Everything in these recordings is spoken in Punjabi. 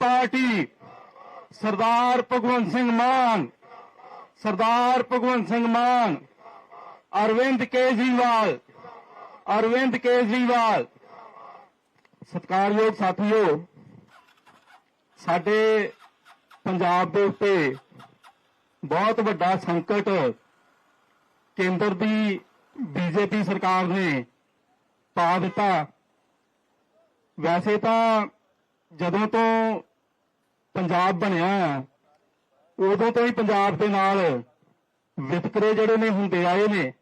ਪਾਰਟੀ, ਸਰਦਾਰ ਭਗਵੰਤ ਸਿੰਘ ਮਾਨ, ਸਰਦਾਰ ਭਗਵੰਤ ਸਿੰਘ ਮਾਨ, ਅਰਵਿੰਦ ਕੇਜਰੀਵਾਲ ਅਰਵਿੰਦ ਕੇਜਰੀਵਾਲ। ਸਤਿਕਾਰਯੋਗ ਸਾਥੀਓ, ਸਾਡੇ ਪੰਜਾਬ ਦੇ ਉੱਤੇ ਬਹੁਤ ਵੱਡਾ ਸੰਕਟ ਕੇਂਦਰ ਦੀ ਬੀਜੇਪੀ ਸਰਕਾਰ ਨੇ ਪਾ ਦਿੱਤਾ। ਵੈਸੇ ਤਾਂ ਜਦੋਂ ਤੋਂ ਪੰਜਾਬ ਬਣਿਆ ਹੈ, ਉਦੋਂ ਤੋਂ ਹੀ ਪੰਜਾਬ ਦੇ ਨਾਲ ਵਿਤਕਰੇ ਜਿਹੜੇ ਨੇ ਹੁੰਦੇ ਆਏ ਨੇ।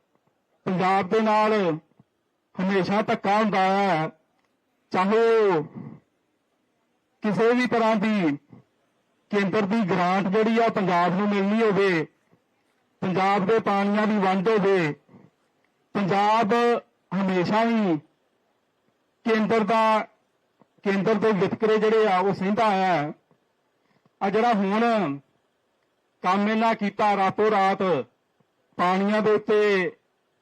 ਪੰਜਾਬ ਦੇ ਨਾਲ ਹਮੇਸ਼ਾ ਧੱਕਾ ਹੁੰਦਾ ਹੈ ਚਾਹੇ ਉਹ ਕਿਸੇ ਵੀ ਤਰ੍ਹਾਂ ਦੀ ਕੇਂਦਰ ਦੀ ਗ੍ਰਾਂਟ ਜਿਹੜੀ ਆ ਪੰਜਾਬ ਨੂੰ ਮਿਲਣੀ ਹੋਵੇ ਪੰਜਾਬ ਦੇ ਪਾਣੀਆਂ ਦੀ ਵੰਡ ਹੋਵੇ ਪੰਜਾਬ ਹਮੇਸ਼ਾ ਹੀ ਕੇਂਦਰ ਦਾ ਕੇਂਦਰ ਦੇ ਵਿਤਕਰੇ ਜਿਹੜੇ ਆ ਉਹ ਸਹਿੰਦਾ ਆਇਆ। ਆ ਜਿਹੜਾ ਹੁਣ ਕੰਮ ਇਹਨਾਂ ਕੀਤਾ ਰਾਤੋ ਰਾਤ ਪਾਣੀਆਂ ਦੇ ਉੱਤੇ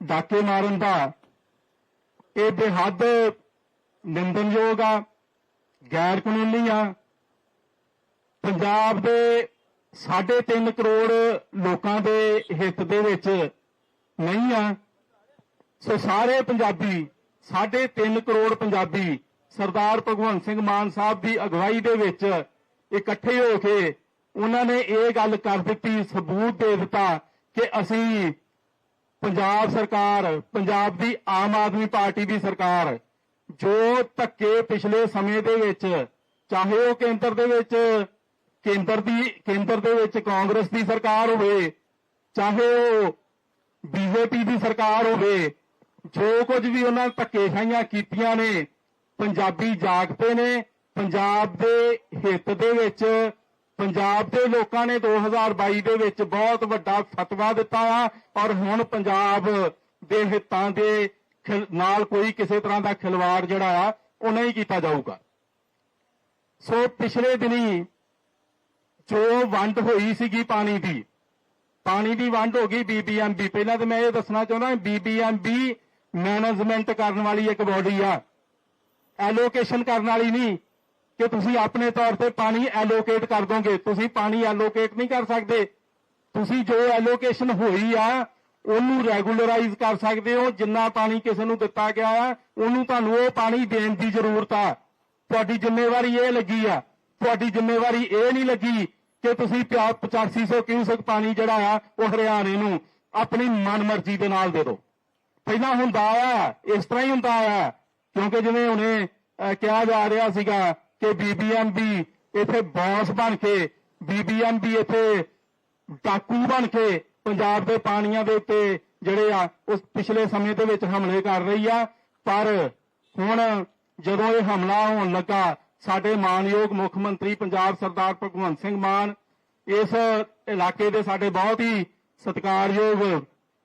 ਡਾਕੇ ਮਾਰਨ ਦਾ, ਇਹ ਬੇਹੱਦ ਨਿੰਦਨਯੋਗ ਆ, ਗੈਰ ਕਾਨੂੰਨੀ ਆ। ਪੰਜਾਬ ਦੇ 3.5 ਕਰੋੜ ਲੋਕਾਂ ਦੇ ਹਿੱਤ ਦੇ ਵਿੱਚ ਨਹੀਂ ਆ। ਸੋ ਸਾਰੇ ਪੰਜਾਬੀ 3.5 ਕਰੋੜ ਪੰਜਾਬੀ, ਸਰਦਾਰ ਭਗਵੰਤ ਸਿੰਘ ਮਾਨ ਸਾਹਿਬ ਦੀ ਅਗਵਾਈ ਦੇ ਵਿੱਚ ਇਕੱਠੇ ਹੋ ਕੇ ਉਹਨਾਂ ਨੇ ਇਹ ਗੱਲ ਕਰ ਦਿੱਤੀ ਸਬੂਤ ਦੇ ਦਿੱਤਾ ਕਿ ਅਸੀਂ ਪੰਜਾਬ ਸਰਕਾਰ, ਪੰਜਾਬ ਦੀ ਆਮ ਆਦਮੀ ਪਾਰਟੀ ਦੀ ਸਰਕਾਰ, ਜੋ ਧੱਕੇ ਪਿਛਲੇ ਸਮੇਂ ਦੇ ਵਿੱਚ, ਚਾਹੇ ਉਹ ਕੇਂਦਰ ਦੇ ਵਿੱਚ, ਕੇਂਦਰ ਦੀ, ਕੇਂਦਰ ਦੇ ਵਿੱਚ ਕਾਂਗਰਸ ਦੀ ਸਰਕਾਰ ਹੋਵੇ, ਚਾਹੇ ਉਹ ਬੀਜੇਪੀ ਦੀ ਸਰਕਾਰ ਹੋਵੇ, ਜੋ ਕੁਝ ਵੀ ਉਹਨਾਂ ਨੇ ਧੱਕੇਸ਼ਾਹੀਆਂ ਕੀਤੀਆਂ ਨੇ, ਪੰਜਾਬੀ ਜਾਗ ਨੇ ਪੰਜਾਬ ਦੇ ਹਿੱਤ ਦੇ ਵਿੱਚ, ਪੰਜਾਬ ਦੇ ਲੋਕਾਂ ਨੇ 2022 ਦੇ ਵਿੱਚ ਬਹੁਤ ਵੱਡਾ ਫਤਵਾ ਦਿੱਤਾ ਆ, ਔਰ ਹੁਣ ਪੰਜਾਬ ਦੇ ਹਿੱਤਾਂ ਦੇ ਨਾਲ ਕੋਈ ਕਿਸੇ ਤਰ੍ਹਾਂ ਦਾ ਖਿਲਵਾੜ ਜਿਹੜਾ ਆ, ਉਹ ਨਹੀਂ ਕੀਤਾ ਜਾਊਗਾ। ਸੋ ਪਿਛਲੇ ਦਿਨੀ ਜੋ ਵੰਡ ਹੋਈ ਸੀਗੀ ਪਾਣੀ ਦੀ ਪਾਣੀ ਦੀ ਵੰਡ ਹੋ ਗਈ ਬੀਬੀਐਮਬੀ ਪਹਿਲਾਂ ਤਾਂ ਮੈਂ ਇਹ ਦੱਸਣਾ ਚਾਹੁੰਦਾ ਬੀਬੀਐਮਬੀ ਮੈਨੇਜਮੈਂਟ ਕਰਨ ਵਾਲੀ ਇੱਕ ਬੋਡੀ ਆ, ਐਲੋਕੇਸ਼ਨ ਕਰਨ ਵਾਲੀ ਨਹੀਂ ਕਿ ਤੁਸੀਂ ਆਪਣੇ ਤੌਰ ਤੇ ਪਾਣੀ ਐਲੋਕੇਟ ਕਰ ਦੋਗੇ। ਤੁਸੀਂ ਪਾਣੀ ਐਲੋਕੇਟ ਨਹੀਂ ਕਰ ਸਕਦੇ। ਤੁਸੀਂ ਜੋ ਐਲੋਕੇਸ਼ਨ ਹੋਈ ਆ, ਉਹਨੂੰ ਰੈਗੂਲਰਾਈਜ਼ ਕਰ ਸਕਦੇ ਹੋ। ਜਿੰਨਾ ਪਾਣੀ ਕਿਸੇ ਨੂੰ ਦਿੱਤਾ ਗਿਆ ਆ, ਉਹਨੂੰ ਤੁਹਾਨੂੰ ਉਹ ਪਾਣੀ ਦੇਣ ਦੀ ਜ਼ਰੂਰਤ ਆ। ਤੁਹਾਡੀ ਜ਼ਿੰਮੇਵਾਰੀ ਇਹ ਲੱਗੀ ਆ। ਤੁਹਾਡੀ ਜ਼ਿੰਮੇਵਾਰੀ ਇਹ ਨਹੀਂ ਲੱਗੀ ਕਿ ਤੁਸੀਂ ਪਿਆ- 8500 ਕਿਊਸਕ ਪਾਣੀ ਜਿਹੜਾ ਆ, ਉਹ ਹਰਿਆਣੇ ਨੂੰ ਆਪਣੀ ਮਨਮਰਜ਼ੀ ਦੇ ਨਾਲ ਦੇ ਦਿਓ। ਪਹਿਲਾਂ ਹੁੰਦਾ ਆ, ਇਸ ਤਰ੍ਹਾਂ ਹੀ ਹੁੰਦਾ ਆ। ਕਿਉਂਕਿ ਜਿਵੇਂ ਹੁਣੇ ਕਿਹਾ ਜਾ ਰਿਹਾ ਸੀਗਾ ਕਿ ਬੀਬੀਐਮਬੀ ਇੱਥੇ ਬੌਸ ਬਣ ਕੇ ਬੀਬੀਐਮਬੀ ਇੱਥੇ ਡਾਕੂ ਬਣ ਕੇ ਪੰਜਾਬ ਦੇ ਪਾਣੀਆਂ ਦੇ ਉੱਤੇ ਜਿਹੜੇ ਆ, ਉਸ ਪਿਛਲੇ ਸਮੇਂ ਦੇ ਵਿੱਚ ਹਮਲੇ ਕਰ ਰਹੀ ਆ। ਪਰ ਹੁਣ ਜਦੋਂ ਇਹ ਹਮਲਾ ਹੋਣ ਲੱਗਾ, ਸਾਡੇ ਮਾਨਯੋਗ ਮੁੱਖ ਮੰਤਰੀ ਪੰਜਾਬ ਸਰਦਾਰ ਭਗਵੰਤ ਸਿੰਘ ਮਾਨ ਇਸ ਇਲਾਕੇ ਦੇ ਸਾਡੇ ਬਹੁਤ ਹੀ ਸਤਿਕਾਰਯੋਗ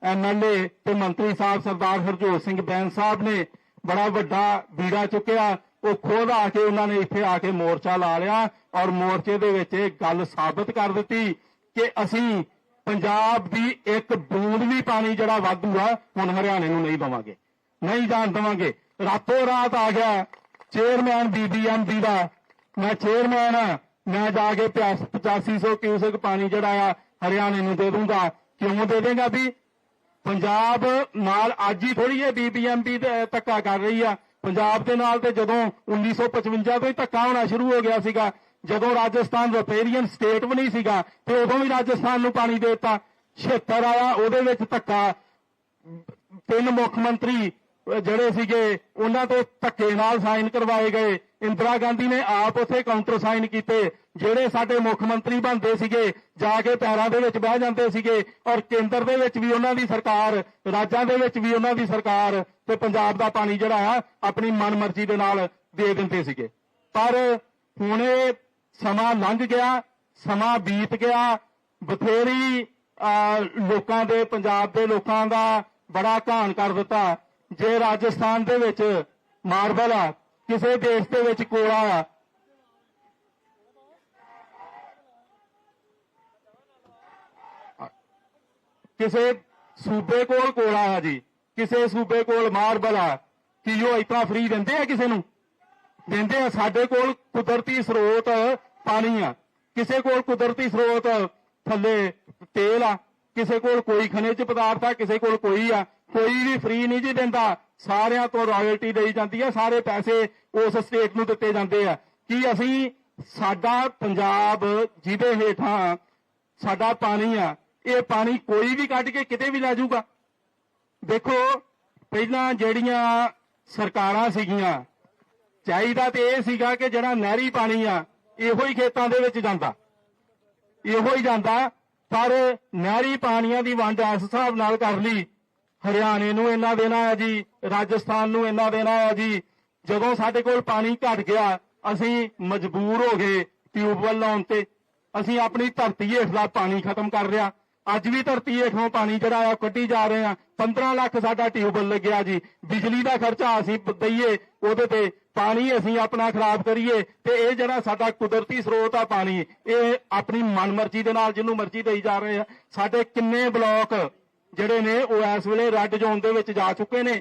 ਐਮਐਲਏ ਤੇ ਮੰਤਰੀ ਸਾਹਿਬ ਸਰਦਾਰ ਹਰਜੋਤ ਸਿੰਘ ਬੈਂਸ ਸਾਹਿਬ ਨੇ ਬੜਾ ਵੱਡਾ ਬੀੜਾ ਚੁੱਕਿਆ। ਉਹ ਖੁਦ ਆ ਕੇ ਉਹਨਾਂ ਨੇ ਇੱਥੇ ਆ ਕੇ ਮੋਰਚਾ ਲਾ ਲਿਆ ਔਰ ਮੋਰਚੇ ਦੇ ਵਿੱਚ ਇਹ ਗੱਲ ਸਾਬਤ ਕਰ ਦਿੱਤੀ ਕਿ ਅਸੀਂ ਪੰਜਾਬ ਦੀ ਇੱਕ ਬੂੰਦ ਵੀ ਪਾਣੀ ਜਿਹੜਾ ਵਾਧੂ ਆ, ਹੁਣ ਹਰਿਆਣੇ ਨੂੰ ਨਹੀਂ ਦਵਾਂਗੇ, ਨਹੀਂ ਜਾਣ ਦਵਾਂਗੇ। ਰਾਤੋਂ ਰਾਤ ਆ ਗਿਆ ਚੇਅਰਮੈਨ ਬੀਬੀਐਮਬੀ ਦਾ। ਮੈਂ ਚੇਅਰਮੈਨ ਆ, ਮੈਂ ਜਾ ਕੇ 8500 ਕਿਊਸਕ ਪਾਣੀ ਜਿਹੜਾ ਆ ਹਰਿਆਣੇ ਨੂੰ ਦੇ ਦੂੰਗਾ। ਕਿਉਂ ਦੇ ਦੇਗਾ ਵੀ? ਪੰਜਾਬ ਨਾਲ ਅੱਜ ਹੀ ਥੋੜੀ ਜਿਹੀ ਬੀਬੀਐਮਬੀ ਧੱਕਾ ਕਰ ਰਹੀ ਆ। ਪੰਜਾਬ ਦੇ ਨਾਲ ਤੇ ਜਦੋਂ 1955 ਤੋਂ ਹੀ ਧੱਕਾ ਹੋਣਾ ਸ਼ੁਰੂ ਹੋ ਗਿਆ ਸੀਗਾ, ਜਦੋਂ ਰਾਜਸਥਾਨ ਰਪੇਰੀਅਨ ਸਟੇਟ ਵੀ ਨਹੀਂ ਸੀਗਾ, ਤੇ ਉਦੋਂ ਵੀ ਰਾਜਸਥਾਨ ਨੂੰ ਪਾਣੀ ਦੇ ਦਿੱਤਾ। 76 ਆਇਆ, ਉਹਦੇ ਵਿੱਚ ਧੱਕਾ। ਤਿੰਨ ਮੁੱਖ ਮੰਤਰੀ ਜਿਹੜੇ ਸੀਗੇ ਉਹਨਾਂ ਤੋਂ ਧੱਕੇ ਨਾਲ ਸਾਈਨ ਕਰਵਾਏ ਗਏ। ਇੰਦਰਾ ਗਾਂਧੀ ਨੇ ਆਪ ਉੱਥੇ ਕਾਊਂਟਰ ਸਾਈਨ ਕੀਤੇ ਜਿਹੜੇ ਸਾਡੇ ਮੁੱਖ ਮੰਤਰੀ ਬਣਦੇ ਸੀਗੇ ਜਾ ਕੇ ਪੈਰਾਂ ਦੇ ਵਿੱਚ ਬਹਿ ਜਾਂਦੇ ਸੀਗੇ ਔਰ ਕੇਂਦਰ ਦੇ ਵਿੱਚ ਵੀ ਉਹਨਾਂ ਦੀ ਸਰਕਾਰ ਰਾਜਾਂ ਦੇ ਵਿੱਚ ਵੀ ਉਹਨਾਂ ਦੀ ਸਰਕਾਰ ਤੇ ਪੰਜਾਬ ਦਾ ਪਾਣੀ ਜਿਹੜਾ ਆ ਆਪਣੀ ਮਨਮਰਜ਼ੀ ਦੇ ਨਾਲ ਦੇ ਦਿੰਦੇ ਸੀਗੇ। ਪਰ ਹੁਣ ਇਹ ਸਮਾਂ ਲੰਘ ਗਿਆ ਸਮਾਂ ਬੀਤ ਗਿਆ ਬਥੇਰੀ ਅਹ, ਲੋਕਾਂ ਦੇ ਪੰਜਾਬ ਦੇ ਲੋਕਾਂ ਦਾ ਬੜਾ ਘਾਣ ਕਰ ਦਿੱਤਾ। ਜੇ ਰਾਜਸਥਾਨ ਦੇ ਵਿੱਚ ਮਾਰਬਲ ਆ, ਕਿਸੇ ਦੇਸ਼ ਦੇ ਵਿੱਚ ਕੋਲਾ ਆ। ਕਿਸੇ ਸੂਬੇ ਕੋਲ ਕੋਲਾ ਆ ਜੀ, ਕਿਸੇ ਸੂਬੇ ਕੋਲ ਮਾਰਬਲ ਆ, ਕੀ ਉਹ ਇਤਨਾ ਫ੍ਰੀ ਦਿੰਦੇ ਆ ਕਿਸੇ ਨੂੰ? ਦਿੰਦੇ ਆ, ਸਾਡੇ ਕੋਲ ਕੁਦਰਤੀ ਸਰੋਤ ਪਾਣੀ ਆ। ਕਿਸੇ ਕੋਲ ਕੁਦਰਤੀ ਸਰੋਤ ਥੱਲੇ ਤੇਲ ਆ, ਕਿਸੇ ਕੋਲ ਕੋਈ ਖਣਿਜ ਪਦਾਰਥ ਆ, ਕਿਸੇ ਕੋਲ ਕੋਈ ਆ। ਕੋਈ ਵੀ ਫ੍ਰੀ ਨਹੀਂ ਜੀ ਦਿੰਦਾ। ਸਾਰਿਆਂ ਤੋਂ ਰਾਇਲਟੀ ਦੇਈ ਜਾਂਦੀ ਹੈ ਸਾਰੇ ਪੈਸੇ ਉਸ ਸਟੇਟ ਨੂੰ ਦਿੱਤੇ ਜਾਂਦੇ ਆ। ਕੀ ਅਸੀਂ ਸਾਡਾ ਪੰਜਾਬ ਜਿਹਦੇ ਹੇਠਾਂ ਸਾਡਾ ਪਾਣੀ ਆ, ਇਹ ਪਾਣੀ ਕੋਈ ਵੀ ਕੱਢ ਕੇ ਕਿਤੇ ਵੀ ਲੈ ਜਾਊਗਾ। ਦੇਖੋ, ਪਹਿਲਾਂ ਜਿਹੜੀਆਂ ਸਰਕਾਰਾਂ ਸੀਗੀਆਂ, ਚਾਹੀਦਾ ਤੇ ਇਹ ਸੀਗਾ ਕਿ ਜਿਹੜਾ ਨਹਿਰੀ ਪਾਣੀ ਆ, ਇਹੋ ਹੀ ਖੇਤਾਂ ਦੇ ਵਿੱਚ ਜਾਂਦਾ। ਇਹੋ ਹੀ ਜਾਂਦਾ, ਪਰ ਨਹਿਰੀ ਪਾਣੀਆਂ ਦੀ ਵੰਡ ਇਸ ਹਿਸਾਬ ਨਾਲ ਕਰ ਲਈ ਹਰਿਆਣੇ ਨੂੰ ਇੰਨਾ ਦੇਣਾ ਹੈ ਜੀ, ਰਾਜਸਥਾਨ ਨੂੰ ਇੰਨਾ ਦੇਣਾ ਹੈ ਜੀ। ਜਦੋਂ ਸਾਡੇ ਕੋਲ ਪਾਣੀ ਘਟ ਗਿਆ, ਅਸੀਂ ਮਜਬੂਰ ਹੋ ਗਏ ਟਿਊਬਵੈੱਲ ਲਾਉਣ ਤੇ। ਅਸੀਂ ਆਪਣੀ ਧਰਤੀ ਹੇਠਲਾ ਪਾਣੀ ਖਤਮ ਕਰ ਰਿਹਾ ਅੱਜ ਵੀ ਧਰਤੀ ਹੇਠੋਂ ਪਾਣੀ ਜਿਹੜਾ ਆ ਕੱਢੀ ਜਾ ਰਹੇ ਆ 15 ਲੱਖ ਸਾਡਾ ਟਿਊਬਵੈੱਲ ਲੱਗਿਆ ਜੀ। ਬਿਜਲੀ ਦਾ ਖਰਚਾ ਅਸੀਂ ਦਈਏ, ਉਹਦੇ ਤੇ ਪਾਣੀ ਅਸੀਂ ਆਪਣਾ ਖਰਾਬ ਕਰੀਏ ਤੇ ਇਹ ਜਿਹੜਾ ਸਾਡਾ ਕੁਦਰਤੀ ਸਰੋਤ ਆ ਪਾਣੀ, ਇਹ ਆਪਣੀ ਮਨਮਰਜ਼ੀ ਦੇ ਨਾਲ ਜਿਹਨੂੰ ਮਰਜ਼ੀ ਦੇਈ ਜਾ ਰਹੇ ਆ। ਸਾਡੇ ਕਿੰਨੇ ਬਲਾਕ ਜਿਹੜੇ ਨੇ ਉਹ ਇਸ ਵੇਲੇ ਰੈੱਡ ਜ਼ੋਨ ਦੇ ਵਿੱਚ ਜਾ ਚੁੱਕੇ ਨੇ,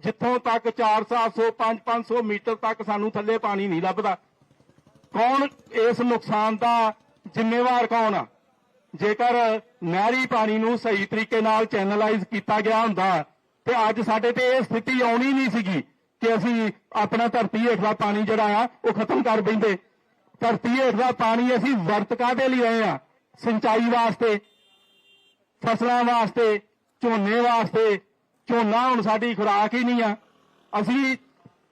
ਜਿੱਥੋਂ ਤੱਕ 400 5 500 ਮੀਟਰ ਤੱਕ ਸਾਨੂੰ ਥੱਲੇ ਪਾਣੀ ਨਹੀਂ ਲੱਭਦਾ। ਕੌਣ ਇਸ ਨੁਕਸਾਨ ਦਾ ਜ਼ਿੰਮੇਵਾਰ ਕੌਣ ਆ? ਜੇਕਰ ਨਹਿਰੀ ਪਾਣੀ ਨੂੰ ਸਹੀ ਤਰੀਕੇ ਨਾਲ ਚੈਨਲਾਈਜ਼ ਕੀਤਾ ਗਿਆ ਹੁੰਦਾ, ਤੇ ਅੱਜ ਸਾਡੇ ਤੇ ਇਹ ਸਥਿਤੀ ਆਉਣੀ ਨਹੀਂ ਸੀਗੀ ਕਿ ਅਸੀਂ ਆਪਣਾ ਧਰਤੀ ਹੇਠਲਾ ਪਾਣੀ ਜਿਹੜਾ ਆ, ਉਹ ਖਤਮ ਕਰ ਬੈਂਦੇ ਧਰਤੀ ਹੇਠਲਾ ਪਾਣੀ ਅਸੀਂ ਵਰਤ ਕਾਹਦੇ ਲਈ ਆਏ ਆ? ਸਿੰਚਾਈ ਵਾਸਤੇ। ਫਸਲਾਂ ਵਾਸਤੇ, ਝੋਨੇ ਵਾਸਤੇ, ਝੋਨਾ ਹੁਣ ਸਾਡੀ ਖੁਰਾਕ ਹੀ ਨਹੀਂ ਆ। ਅਸੀਂ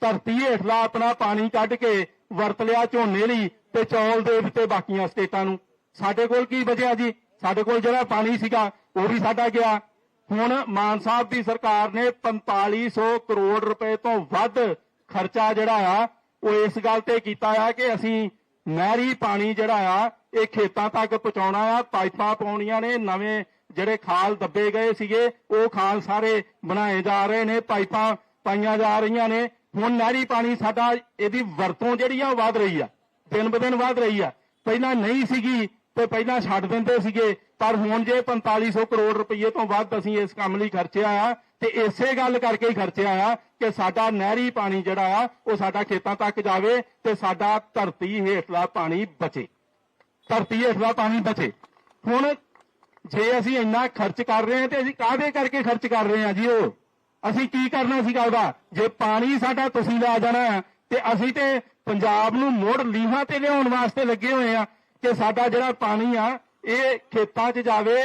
ਧਰਤੀ ਹੇਠਲਾ ਆਪਣਾ ਪਾਣੀ ਕੱਢ ਕੇ ਵਰਤ ਲਿਆ ਝੋਨੇ ਲਈ ਤੇ ਚੌਲ ਦੇ ਦਿੱਤੇ ਬਾਕੀਆਂ ਸਟੇਟਾਂ ਨੂੰ। ਸਾਡੇ ਕੋਲ ਕੀ ਬਚਿਆ ਜੀ? ਸਾਡੇ ਕੋਲ ਜਿਹੜਾ ਪਾਣੀ ਸੀਗਾ, ਉਹ ਵੀ ਸਾਡਾ ਗਿਆ। ਹੁਣ ਮਾਨ ਸਾਹਿਬ ਦੀ ਸਰਕਾਰ ਨੇ 4500 ਕਰੋੜ ਰੁਪਏ ਤੋਂ ਵੱਧ ਖਰਚਾ ਜਿਹੜਾ ਆ, ਉਹ ਇਸ ਗੱਲ ਤੇ ਕੀਤਾ ਆ ਕਿ ਅਸੀਂ ਨਹਿਰੀ ਪਾਣੀ ਜਿਹੜਾ ਆ, ਇਹ ਖੇਤਾਂ ਤੱਕ ਪਹੁੰਚਾਉਣਾ ਆ। ਪਾਈਪਾਂ ਪਾਉਣੀਆਂ ਨੇ, ਨਵੇਂ ਜਿਹੜੇ ਖਾਲ ਦੱਬੇ ਗਏ ਸੀਗੇ, ਉਹ ਖਾਲ ਸਾਰੇ ਬਣਾਏ ਜਾ ਰਹੇ ਨੇ, ਪਾਈਪਾਂ ਪਾਈਆਂ ਜਾ ਰਹੀਆਂ ਨੇ। ਹੁਣ ਨਹਿਰੀ ਪਾਣੀ ਸਾਡਾ ਇਹਦੀ ਵਰਤੋਂ ਜਿਹੜੀ ਆ, ਉਹ ਵਧ ਰਹੀ ਆ। ਦਿਨ ਬ ਦਿਨ ਵਧ ਰਹੀ ਆ। ਪਹਿਲਾਂ ਨਹੀਂ ਸੀਗੀ ਤੇ ਪਹਿਲਾਂ ਛੱਡ ਦਿੰਦੇ ਸੀਗੇ, ਪਰ ਹੁਣ ਜੇ 4500 ਕਰੋੜ ਰੁਪਏ ਤੋਂ ਵੱਧ ਅਸੀਂ ਇਸ ਕੰਮ ਲਈ ਖਰਚਿਆ ਆ, ਤੇ ਇਸੇ ਗੱਲ ਕਰਕੇ ਹੀ ਖਰਚਿਆ ਆ ਕਿ ਸਾਡਾ ਨਹਿਰੀ ਪਾਣੀ ਜਿਹੜਾ ਆ, ਉਹ ਸਾਡਾ ਖੇਤਾਂ ਤੱਕ ਜਾਵੇ ਤੇ ਸਾਡਾ ਧਰਤੀ ਹੇਠਲਾ ਪਾਣੀ ਬਚੇ। ਧਰਤੀ ਹੇਠਲਾ ਪਾਣੀ ਬਚੇ। ਹੁਣ ਜੇ ਅਸੀਂ ਇੰਨਾ ਖਰਚ ਕਰ ਰਹੇ ਹਾਂ ਤੇ ਅਸੀਂ ਕਾਹਦੇ ਕਰਕੇ ਖਰਚ ਕਰ ਰਹੇ ਹਾਂ ਜੀ ਉਹ? ਅਸੀਂ ਕੀ ਕਰਨਾ ਸੀਗਾ ਉਹਦਾ ਜੇ ਪਾਣੀ ਸਾਡਾ ਤੁਸੀਂ ਲੈ ਜਾਣਾ ਤੇ ਅਸੀਂ ਤੇ ਪੰਜਾਬ ਨੂੰ ਮੁੜ ਲੀਹਾਂ ਤੇ ਲਿਆਉਣ ਵਾਸਤੇ ਲੱਗੇ ਹੋਏ ਆ ਕਿ ਸਾਡਾ ਜਿਹੜਾ ਪਾਣੀ ਆ, ਇਹ ਖੇਤਾਂ 'ਚ ਜਾਵੇ,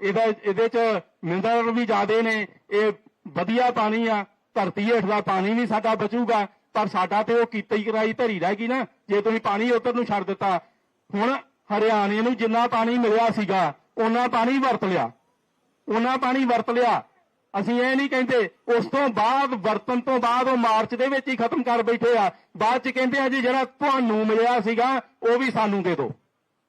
ਇਹਦਾ, ਇਹਦੇ 'ਚ ਮਿਨਰਲ ਵੀ ਜ਼ਿਆਦੇ ਨੇ, ਇਹ ਵਧੀਆ ਪਾਣੀ ਆ, ਧਰਤੀ ਹੇਠਲਾ ਪਾਣੀ ਵੀ ਸਾਡਾ ਬਚੂਗਾ, ਪਰ ਸਾਡਾ ਤੇ ਉਹ ਕੀਤਾ ਹੀ ਕਰਾਈ ਧਰੀ ਰਹਿ ਗਈ ਨਾ, ਜੇ ਤੁਸੀਂ ਪਾਣੀ ਉੱਧਰ ਨੂੰ ਛੱਡ ਦਿੱਤਾ। ਹੁਣ ਹਰਿਆਣੇ ਨੂੰ ਜਿੰਨਾ ਪਾਣੀ ਮਿਲਿਆ ਸੀਗਾ ਉਹਨਾਂ ਪਾਣੀ ਵਰਤ ਲਿਆ। ਉਹਨਾਂ ਪਾਣੀ ਵਰਤ ਲਿਆ। ਅਸੀਂ ਇਹ ਨਹੀਂ ਕਹਿੰਦੇ, ਉਸ ਤੋਂ ਬਾਅਦ ਵਰਤਨ ਤੋਂ ਬਾਅਦ ਉਹ ਮਾਰਚ ਦੇ ਵਿੱਚ ਹੀ ਖਤਮ ਕਰ ਬੈਠੇ ਆ। ਬਾਅਦ ਚ ਕਹਿੰਦੇ ਆ ਜੀ, ਜਿਹੜਾ ਤੁਹਾਨੂੰ ਮਿਲਿਆ ਸੀਗਾ, ਉਹ ਵੀ ਸਾਨੂੰ ਦੇ ਦਿਓ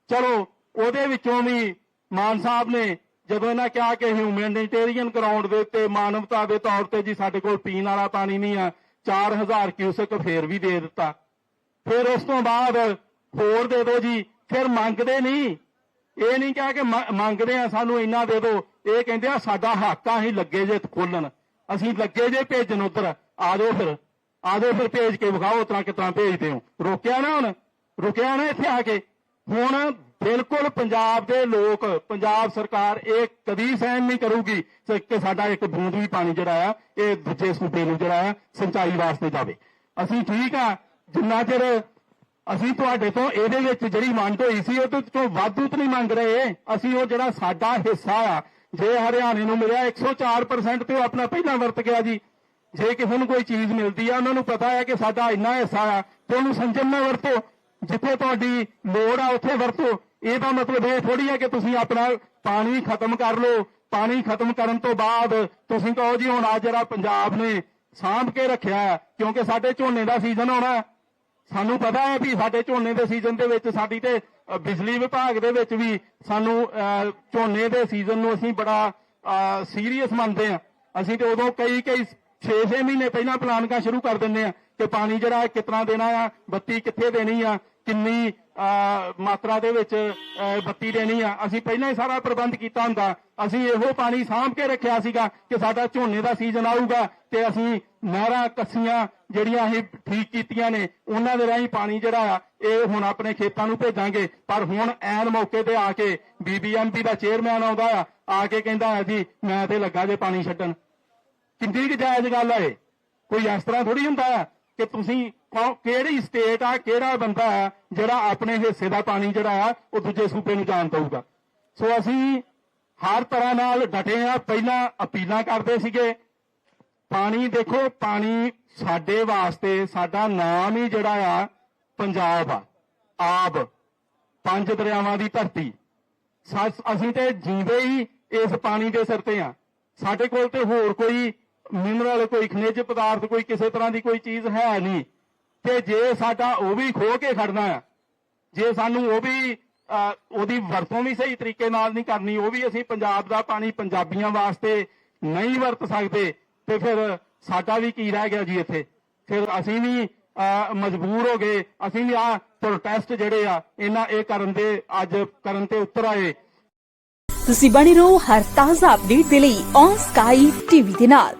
ਚਲੋ, ਉਹਦੇ ਵਿੱਚੋਂ ਵੀ ਮਾਨ ਸਾਹਿਬ ਨੇ ਜਦੋਂ ਇਹਨਾਂ ਕਿਹਾ ਕਿ ਹਿਊਮੈਨਿਟੇਰੀਅਨ ਗਰਾਊਂਡ ਦੇ ਉੱਤੇ, ਮਾਨਵਤਾ ਦੇ ਤੌਰ ਤੇ ਜੀ, ਸਾਡੇ ਕੋਲ ਪੀਣ ਵਾਲਾ ਪਾਣੀ ਨਹੀਂ ਆ 4000 ਕਿਊਸਕ ਫੇਰ ਵੀ ਦੇ ਦਿੱਤਾ। ਫਿਰ ਉਸ ਤੋਂ ਬਾਅਦ ਹੋਰ ਦੇ ਦਿਓ ਜੀ, ਫਿਰ ਮੰਗਦੇ ਨਹੀਂ। ਇਹ ਨਹੀਂ ਕਿਹਾ ਕਿ ਮੰਗਦੇ ਆ ਸਾਨੂੰ ਇੰਨਾ ਦੇ ਦਿਓ। ਇਹ ਕਹਿੰਦੇ ਆ, ਸਾਡਾ ਹੱਕ ਆ ਅਸੀਂ ਲੱਗੇ ਜੇ ਖੋਲਣ। ਅਸੀਂ ਲੱਗੇ ਜੇ ਭੇਜਣ ਉਧਰ। ਆ ਜਾਓ ਫਿਰ। ਆ ਜਾਓ ਫਿਰ ਭੇਜ ਕੇ ਵਿਖਾਓ ਉਤਰਾ ਕਿਤਨਾ ਭੇਜਦੇ ਹੋ। ਰੋਕਿਆ ਨਾ ਹੁਣ। ਰੁਕਿਆ ਨਾ ਇੱਥੇ ਆ ਕੇ। ਹੁਣ ਬਿਲਕੁਲ ਪੰਜਾਬ ਦੇ ਲੋਕ, ਪੰਜਾਬ ਸਰਕਾਰ ਇਹ ਕਦੀ ਸਹਿਣ ਨਹੀਂ ਕਰੂਗੀ ਕਿ ਸਾਡਾ ਇੱਕ ਬੂੰਦ ਵੀ ਪਾਣੀ ਜਿਹੜਾ ਆ ਇਹ ਦੂਜੇ ਸੂਬੇ ਨੂੰ ਜਿਹੜਾ ਆ ਸਿੰਚਾਈ ਵਾਸਤੇ ਜਾਵੇ। ਅਸੀਂ ਠੀਕ ਆ। ਜਿੰਨਾ ਚਿਰ ਅਸੀਂ ਤੁਹਾਡੇ ਤੋਂ ਇਹਦੇ ਵਿੱਚ ਜਿਹੜੀ ਵੰਡ ਹੋਈ ਸੀ ਉਹ ਤੋਂ ਵਾਧੂ ਤਾਂ ਨਹੀਂ ਮੰਗ ਰਹੇ। ਅਸੀਂ ਉਹ ਜਿਹੜਾ ਸਾਡਾ ਹਿੱਸਾ ਆ ਜੇ ਹਰਿਆਣੇ ਨੂੰ ਮਿਲਿਆ 104% ਤੇ ਉਹ ਆਪਣਾ ਪਹਿਲਾਂ ਵਰਤ ਗਿਆ ਜੀ। ਜੇ ਕਿਸੇ ਨੂੰ ਕੋਈ ਚੀਜ਼ ਮਿਲਦੀ ਆ ਉਹਨਾਂ ਨੂੰ ਪਤਾ ਹੈ ਕਿ ਸਾਡਾ ਇੰਨਾ ਹਿੱਸਾ ਆ ਤੇ ਉਹਨੂੰ ਸੰਜਮ ਨਾਲ ਵਰਤੋ। ਜਿੱਥੇ ਤੁਹਾਡੀ ਲੋੜ ਆ ਉੱਥੇ ਵਰਤੋ। ਇਹਦਾ ਮਤਲਬ ਇਹ ਥੋੜੀ ਹੈ ਕਿ ਤੁਸੀਂ ਆਪਣਾ ਪਾਣੀ ਖਤਮ ਕਰ ਲਓ। ਪਾਣੀ ਖਤਮ ਕਰਨ ਤੋਂ ਬਾਅਦ ਤੁਸੀਂ ਕਹੋ ਜੀ ਹੁਣ ਆ ਜਿਹੜਾ ਪੰਜਾਬ ਨੇ ਸਾਂਭ ਕੇ ਰੱਖਿਆ ਹੈ, ਕਿਉਂਕਿ ਸਾਡੇ ਝੋਨੇ ਦਾ ਸੀਜ਼ਨ ਆਉਣਾ ਸਾਨੂੰ ਪਤਾ ਹੈ ਵੀ ਸਾਡੇ ਝੋਨੇ ਦੇ ਸੀਜ਼ਨ ਦੇ ਵਿੱਚ ਸਾਡੀ ਤੇ ਬਿਜਲੀ ਵਿਭਾਗ ਦੇ ਵਿੱਚ ਵੀ ਸਾਨੂੰ ਅ, ਝੋਨੇ ਦੇ ਸੀਜ਼ਨ ਨੂੰ ਅਸੀਂ ਬੜਾ ਸੀਰੀਅਸ ਮੰਨਦੇ ਆ ਅਸੀਂ ਤੇ ਉਦੋਂ ਕਈ ਕਈ 6-6 ਮਹੀਨੇ ਪਹਿਲਾਂ ਪਲਾਨ ਸ਼ੁਰੂ ਕਰ ਦਿੰਦੇ ਆ ਕਿ ਪਾਣੀ ਜਿਹੜਾ ਕਿਤਨਾ ਦੇਣਾ ਆ ਬੱਤੀ ਕਿੱਥੇ ਦੇਣੀ ਆ ਕਿੰਨੀ ਮਾਤਰਾ ਦੇ ਵਿੱਚ ਬੱਤੀ ਦੇਣੀ ਆ। ਅਸੀਂ ਪਹਿਲਾਂ ਹੀ ਸਾਰਾ ਪ੍ਰਬੰਧ ਕੀਤਾ ਹੁੰਦਾ। ਅਸੀਂ ਇਹੋ ਪਾਣੀ ਸਾਂਭ ਕੇ ਰੱਖਿਆ ਸੀਗਾ ਕਿ ਸਾਡਾ ਝੋਨੇ ਦਾ ਸੀਜ਼ਨ ਆਊਗਾ ਤੇ ਅਸੀਂ ਨਹਿਰਾਂ, ਕੱਸੀਆਂ ਜਿਹੜੀਆਂ ਅਸੀਂ ਠੀਕ ਕੀਤੀਆਂ ਨੇ, ਉਹਨਾਂ ਦੇ ਰਾਹੀਂ ਪਾਣੀ ਜਿਹੜਾ ਆ, ਇਹ ਹੁਣ ਆਪਣੇ ਖੇਤਾਂ ਨੂੰ ਭੇਜਾਂਗੇ। ਪਰ ਹੁਣ ਐਨ ਮੌਕੇ ਤੇ ਆ ਕੇ ਬੀਬੀਐਮਪੀ ਦਾ ਚੇਅਰਮੈਨ ਆਉਂਦਾ ਆ ਆ ਕੇ ਕਹਿੰਦਾ ਆ ਜੀ, ਮੈਂ ਤੇ ਲੱਗਾ ਜੇ ਪਾਣੀ ਛੱਡਣ। ਕਿੰਨੀ ਕੁ ਜਾਇਜ਼ ਗੱਲ ਹੈ ਕੋਈ ਇਸ ਤਰ੍ਹਾਂ ਥੋੜੀ ਹੁੰਦਾ ਆ ਕਿ ਤੁਸੀਂ ਕਿਹੜੀ ਸਟੇਟ ਆ, ਕਿਹੜਾ ਬੰਦਾ ਹੈ ਜਿਹੜਾ ਆਪਣੇ ਹਿੱਸੇ ਦਾ ਪਾਣੀ ਜਿਹੜਾ ਆ, ਉਹ ਦੂਜੇ ਸੂਬੇ ਨੂੰ ਜਾਣ ਦਊਗਾ। ਸੋ ਅਸੀਂ ਹਰ ਤਰ੍ਹਾਂ ਨਾਲ ਡਟੇ ਆ। ਪਹਿਲਾਂ ਅਪੀਲਾਂ ਕਰਦੇ ਸੀਗੇ, ਪਾਣੀ ਦੇਖੋ, ਪਾਣੀ ਸਾਡੇ ਵਾਸਤੇ, ਸਾਡਾ ਨਾਮ ਹੀ ਜਿਹੜਾ ਆ, ਪੰਜਾਬ ਆ। ਆਬ, ਪੰਜ ਦਰਿਆਵਾਂ ਦੀ ਧਰਤੀ। ਅਸੀਂ ਤੇ ਜੀਂਦੇ ਹੀ ਇਸ ਪਾਣੀ ਦੇ ਸਿਰ ਤੇ ਆ। ਸਾਡੇ ਕੋਲ ਤੇ ਹੋਰ ਕੋਈ ਮਿਨਰਲ ਕੋਈ ਖਣਿਜ ਪਦਾਰਥ, ਕੋਈ ਕਿਸੇ ਤਰ੍ਹਾਂ ਦੀ ਕੋਈ ਚੀਜ਼ ਹੈ ਨਹੀਂ। ਤੇ ਜੇ ਸਾਡਾ ਉਹ ਵੀ ਖੋ ਕੇ ਖੜਨਾ ਆ ਜੇ ਸਾਨੂੰ ਉਹ ਵੀ ਉਹਦੀ ਵਰਤੋਂ ਵੀ ਸਹੀ ਤਰੀਕੇ ਨਾਲ ਨਹੀਂ ਕਰਨੀ, ਉਹ ਵੀ ਅਸੀਂ ਪੰਜਾਬ ਦਾ ਪਾਣੀ ਪੰਜਾਬੀਆਂ ਵਾਸਤੇ ਨਹੀਂ ਵਰਤ ਸਕਦੇ, ਤੇ ਫਿਰ ਸਾਡਾ ਵੀ ਕੀ ਰਹਿ ਗਿਆ ਜੀ ਇੱਥੇ? ਫਿਰ ਅਸੀਂ ਵੀ ਮਜਬੂਰ ਹੋ ਗਏ। ਅਸੀਂ ਵੀ ਆ ਪ੍ਰੋਟੈਸਟ ਜਿਹੜੇ ਆ, ਇਹਨਾਂ ਇਹ ਕਰਨ ਦੇ, ਅੱਜ ਕਰਨ ਤੇ ਉਤਰ ਆਏ। ਤੁਸੀਂ ਬਣੇ ਰਹੋ ਹਰ ਤਾਜ਼ਾ ਅਪਡੇਟ ਦੇ ਲਈ ਔਨ ਸਕਾਈ ਟੀਵੀ ਦੇ ਨਾਲ।